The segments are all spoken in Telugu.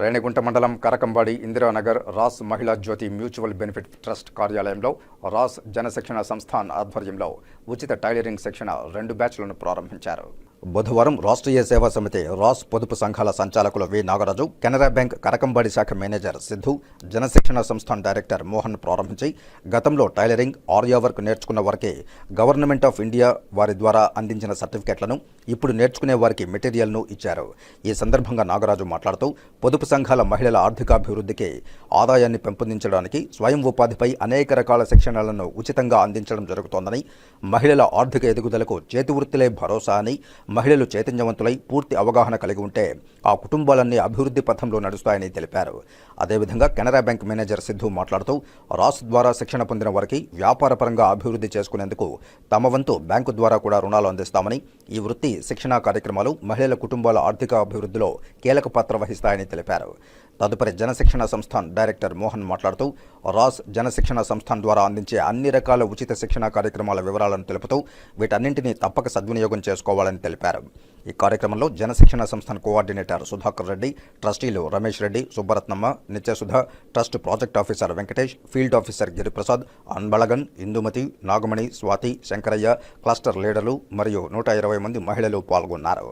రేణిగుంట మండలం Karakambadi Indiranagar RASS Mahila Jyothi mutual benefit trust కార్యాలయంలో రాస్ జనశిక్షణ సంస్థాన్ ఆధ్వర్యంలో ఉచిత టైలరింగ్ శిక్షణ రెండు బ్యాచ్లను ప్రారంభించారు. బుధవారం రాష్ట్రీయ సేవా సమితి రాస్ పొదుపు సంఘాల సంచాలకులు వి. నాగరాజు కెనరా బ్యాంక్ కరకంబాడి శాఖ మేనేజర్ సిద్ధు జనశిక్షణ సంస్థాన్ డైరెక్టర్ మోహన్ ప్రారంభించి గతంలో టైలరింగ్ ఆర్యా వర్క్ నేర్చుకున్న వారికి గవర్నమెంట్ ఆఫ్ ఇండియా వారి ద్వారా అందించిన సర్టిఫికెట్లను ఇప్పుడు నేర్చుకునే వారికి మెటీరియల్ను ఇచ్చారు. ఈ సందర్భంగా నాగరాజు మాట్లాడుతూ పొదుపు సంఘాల మహిళల ఆర్థికాభివృద్ధికి ఆదాయాన్ని పెంపొందించడానికి స్వయం ఉపాధిపై అనేక రకాల శిక్షణలను ఉచితంగా అందించడం జరుగుతోందని మహిళల ఆర్థిక ఎదుగుదలకు చేతివృత్తులే భరోసా అని మహిళలు చైతన్యవంతులై పూర్తి అవగాహన కలిగి ఉంటే ఆ కుటుంబాలన్నీ అభివృద్ధి పథంలో నడుస్తాయని తెలిపారు. అదేవిధంగా కెనరా బ్యాంక్ మేనేజర్ సిద్ధు మాట్లాడుతూ రాస్ ద్వారా శిక్షణ పొందిన వారికి వ్యాపారపరంగా అభివృద్ధి చేసుకునేందుకు తమ వంతు బ్యాంకు ద్వారా కూడా రుణాలు అందిస్తామని ఈ వృత్తి శిక్షణా కార్యక్రమాలు మహిళల కుటుంబాల ఆర్థిక అభివృద్ధిలో కీలక పాత్ర వహిస్తాయని తెలిపారు. తదుపరి జనశిక్షణ సంస్థాన్ డైరెక్టర్ మోహన్ మాట్లాడుతూ రాస్ జనశిక్షణ సంస్థాన్ ద్వారా అందించే అన్ని రకాల ఉచిత శిక్షణ కార్యక్రమాల వివరాలను తెలుపుతూ వీటన్నింటినీ తప్పక సద్వినియోగం చేసుకోవాలని తెలిపారు. ఈ కార్యక్రమంలో జనశిక్షణ Sansthan coordinator Sudhakar Reddy ట్రస్టీలు Ramesh Reddy Subbaratnamma Nityasudha trust project officer Venkatesh field officer Giriprasad Anbazhagan Indumathi Nagamani Swathi Shankaraiah cluster లీడర్లు మరియు నూట ఇరవై మంది మహిళలు పాల్గొన్నారు.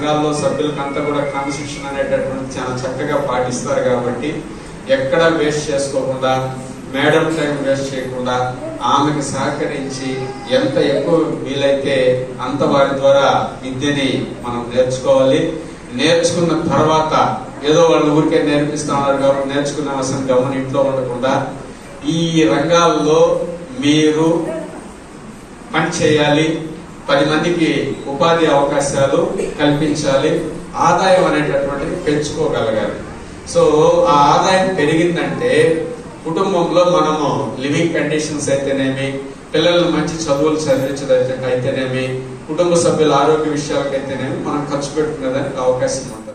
సంఘాల్లో సభ్యులకంతా కూడా క్రమశిక్షణ అనేటటువంటి చాలా చక్కగా పాటిస్తారు కాబట్టి ఎక్కడ వేస్ట్ చేసుకోకుండా మేడం టైం వేస్ట్ చేయకుండా ఆమెకు సహకరించి ఎంత ఎక్కువ వీలైతే అంత వారి ద్వారా విద్యని మనం నేర్చుకోవాలి. నేర్చుకున్న తర్వాత ఏదో వాళ్ళు ఊరికే నేర్పిస్తా ఉన్నారు కాబట్టి నేర్చుకునే అవసరం గమని ఇంట్లో ఉండకుండా ఈ రంగాల్లో మీరు పని చేయాలి. పది మందికి ఉపాధి అవకాశాలు కల్పించాలి ఆదాయం అనేటటువంటిది పెంచుకోగలగాలి. సో ఆ ఆదాయం పెరిగిందంటే కుటుంబంలో మనము లివింగ్ కండిషన్స్ అయితేనేమి పిల్లలను మంచి చదువులు చదివించడం అయితేనేమి కుటుంబ సభ్యుల ఆరోగ్య విషయాలకైతేనేమి మనం ఖర్చు పెట్టుకునేదానికి అవకాశం ఉంటుంది.